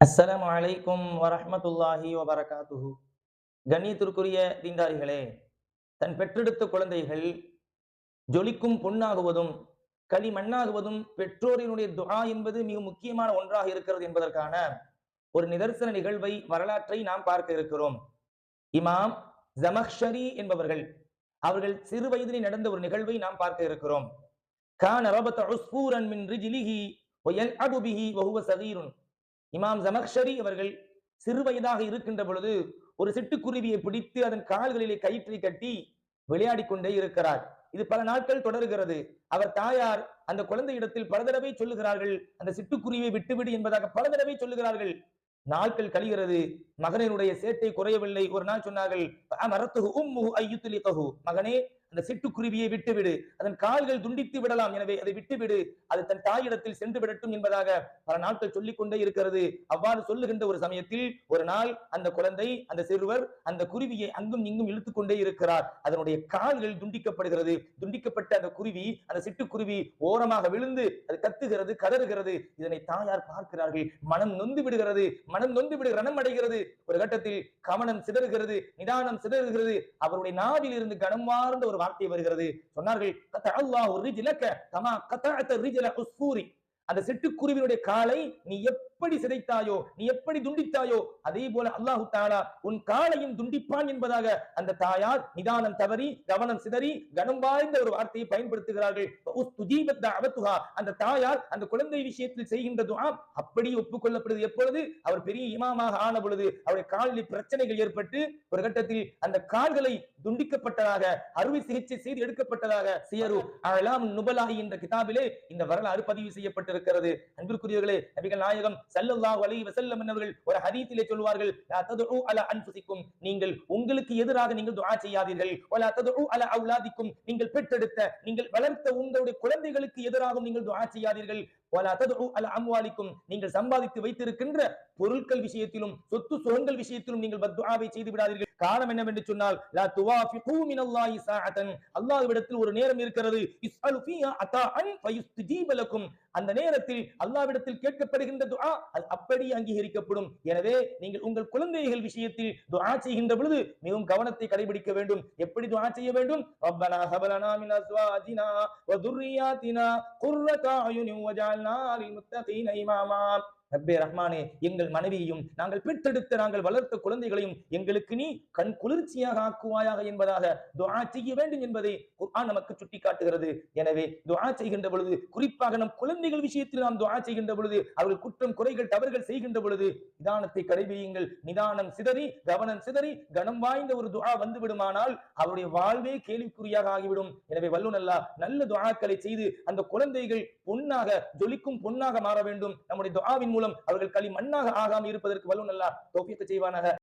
அஸ்ஸலாம் அலைக்கும் வரஹ்மத்துல்லாஹி வபரகாத்துஹு. கண்ணியத்திற்குரிய தீண்டாரிகளே தன் பெற்றெடுத்த குழந்தைகள் ஜொலிக்கும் பொன்னாகுவதும் களிமண்ணாகுவதும் பெற்றோரினுடைய துகா என்பது மிக முக்கியமான ஒன்றாக இருக்கிறது என்பதற்கான ஒரு நிதர்சன நிகழ்வை வரலாற்றை நாம் பார்க்க இருக்கிறோம். இமாம் ஜமக்ஷரி என்பவர்கள் அவர்கள் சிறு வயதிலே நடந்த ஒரு நிகழ்வை நாம் பார்க்க இருக்கிறோம். கான ரபத அஸ்பூரன் மின் ரிஜிலிஹி வயல்அபு அபுபிஹி வஹுவ சகீருன். இமாம் ஜமக்ஷரி அவர்கள் சிறு வயதாக இருக்கின்ற பொழுது ஒரு சிட்டுக்குருவியை பிடித்து அதன் கால்களிலே கயிற்றை கட்டி விளையாடிக் கொண்டே இருக்கிறார். இது பல நாட்கள் தொடர்கிறது. அவர் தாயார் அந்த குழந்தையிடத்தில் பல தடவை சொல்லுகிறார்கள் அந்த சிட்டுக்குருவியை விட்டுவிடு என்பதாக பல தடவை சொல்லுகிறார்கள். நாட்கள் கழிகிறது. மகனினுடைய சேட்டை குறையவில்லை. ஒரு நாள் சொன்னார்கள் மகனே அந்த சிட்டுக்குருவியை விட்டுவிடு. அதன் கால்கள் துண்டித்து விடலாம். எனவே அதை விட்டுவிடு. அது தன் தாயிடத்தில் சென்று விடட்டும் என்பதாக பல நாட்கள் சொல்லிக் கொண்டே இருக்கிறது. அவ்வாறு சொல்லுகின்ற ஒரு சமயத்தில் ஒரு நாள் அந்த குழந்தை அந்த சிறுவர் அந்த குருவியை அங்கும் இங்கும் இழுத்துக் கொண்டே இருக்கிறார். அதனுடைய கால்கள் துண்டிக்கப்படுகிறது. துண்டிக்கப்பட்ட அந்த குருவி அந்த சிட்டுக்குருவி ஓரமாக விழுந்து அது கத்துகிறது கதறுகிறது. இதனை தாயார் பார்க்கிறார்கள். மனம் நொந்து விடுகிறது. மனம் நொந்து விடு ரணம் அடைகிறது. ஒரு கட்டத்தில் கவனம் சிதறுகிறது நிதானம் சிதறுகிறது. அவருடைய நாவில் இருந்து கனம் வார்ந்த ஒரு வார்த்தை வருகிறது. சொன்னார்கள் "கத்த அல்லாஹ் ரிஜ்லக கமா கத்தஅத ரிஜ்ல உஸ்ஃபூரி." அந்த சிட்டுக்குருவினுடைய காலை நீ எப்படி சிதைத்தாயோ நீ எப்படி துண்டித்தாயோ அதே போல அல்லாஹு தாலா உன் காலையும் துண்டிப்பான் என்பதாக அந்த தாயார் நிதானம் தவறி கவனம் சிதறி கனம் வாய்ந்த ஒரு வார்த்தையை பயன்படுத்துகிறார்கள். "உஸ்துஜீபத் அந்த தாயார் அந்த குழந்தை விஷயத்தில் செய்கின்ற துவா அப்படி ஒப்புக்கொள்ளப்படுது. எப்பொழுது? அவர் பெரிய இமாமாக ஆன பொழுது அவருடைய காலில் பிரச்சனைகள் ஏற்பட்டு ஒரு கட்டத்தில் அந்த கால்களை துண்டிக்கப்பட்டதாக அறுவை சிகிச்சை செய்து எடுக்கப்பட்டதாக சியரு அலாம் நுபலாகி என்ற கிதாபிலே இந்த வரலாறு பதிவு செய்யப்பட்டிருக்கிறது. அன்பிற்குரியவர்களே நபிகள் நாயகம் ஸல்லல்லாஹு அலைஹி வஸல்லம் அவர்கள் ஒரு ஹதீஸிலே சொல்வார்கள் லா ததுஉ அலா அன்ஃபுசிக்கும் நீங்கள் உங்களுக்கு எதிராக நீங்கள் துஆ செய்யாதீர்கள். வலா ததுஉ அலா அவுலாதிக்கும் நீங்கள் பெற்றெடுத்த நீங்கள் வளர்த்த உங்களுடைய குழந்தைகளுக்கு எதிராகவும் நீங்கள் துஆ செய்யாதீர்கள். அம்வாலிக்கும் நீங்கள் சம்பாதித்து வைத்திருக்கின்ற பொருட்கள் விஷயத்திலும் சொத்து சுகங்கள் விஷயத்திலும் நீங்கள் பத்துஆவை செய்து விடாதீர்கள். காரணம் என்னவென்று சொன்னால் லா துவாஃபிகு மினல்லாஹி சாஅத்தன். அல்லாஹ்விடத்தில் ஒரு நேரம் இருக்கிறது. இஸ்அலு ஃபீஹா அதாஅன் ஃபயுஸ்தஜீப லக்கும் அந்த நேரத்தில் அல்லாஹ்விடத்தில் கேட்கப்படுகின்ற துஆ அது அப்படியே அங்கீகரிக்கப்படும். எனவே நீங்கள் உங்கள் குழந்தைகள் விஷயத்தில் துஆ செய்கின்ற பொழுது மிகவும் கவனத்தை கடைபிடிக்க வேண்டும். எப்படி துஆ செய்ய வேண்டும்? ரப்பனா ஹபலனா மின் அஸ்வாஜினா வ துர்ரியாத்தினா குர்ரத அயுனி வஜஅல்னா وجعلنا للمتقين إماما ரப்பே ரஹ்மானே எங்கள் மனைவியையும் நாங்கள் பெற்றெடுத்த நாங்கள் வளர்த்த குழந்தைகளையும் எங்களுக்கு நீ கண் குளிர்ச்சியாக ஆக்குவாயாக என்பதாக துவா செய்ய வேண்டும் என்பதை குர்ஆன் நமக்கு சுட்டிக்காட்டுகிறது. எனவே துவா செய்கின்ற பொழுது குறிப்பாக நம் குழந்தைகள் விஷயத்தில் நாம் துவா செய்கின்ற பொழுது அவர்கள் குற்றம் குறைகள் தவறுகள் செய்கின்ற பொழுது நிதானத்தை கடைபிடியுங்கள். நிதானம் சிதறி கவனம் சிதறி கனம் வாய்ந்த ஒரு துவா வந்து விடுமானால் அவருடைய வாழ்வே கேள்விக்குறியாக ஆகிவிடும். எனவே வல்லுநல்லா நல்ல துவாக்களை செய்து அந்த குழந்தைகள் பொன்னாக ஜொலிக்கும் பொன்னாக மாற வேண்டும். நம்முடைய துவாவின் மூலம் அவர்கள் களி மண்ணாக ஆகாமல் இருப்பதற்கு வல்லுநல்லா தோப்பியத்தை செய்வானாக.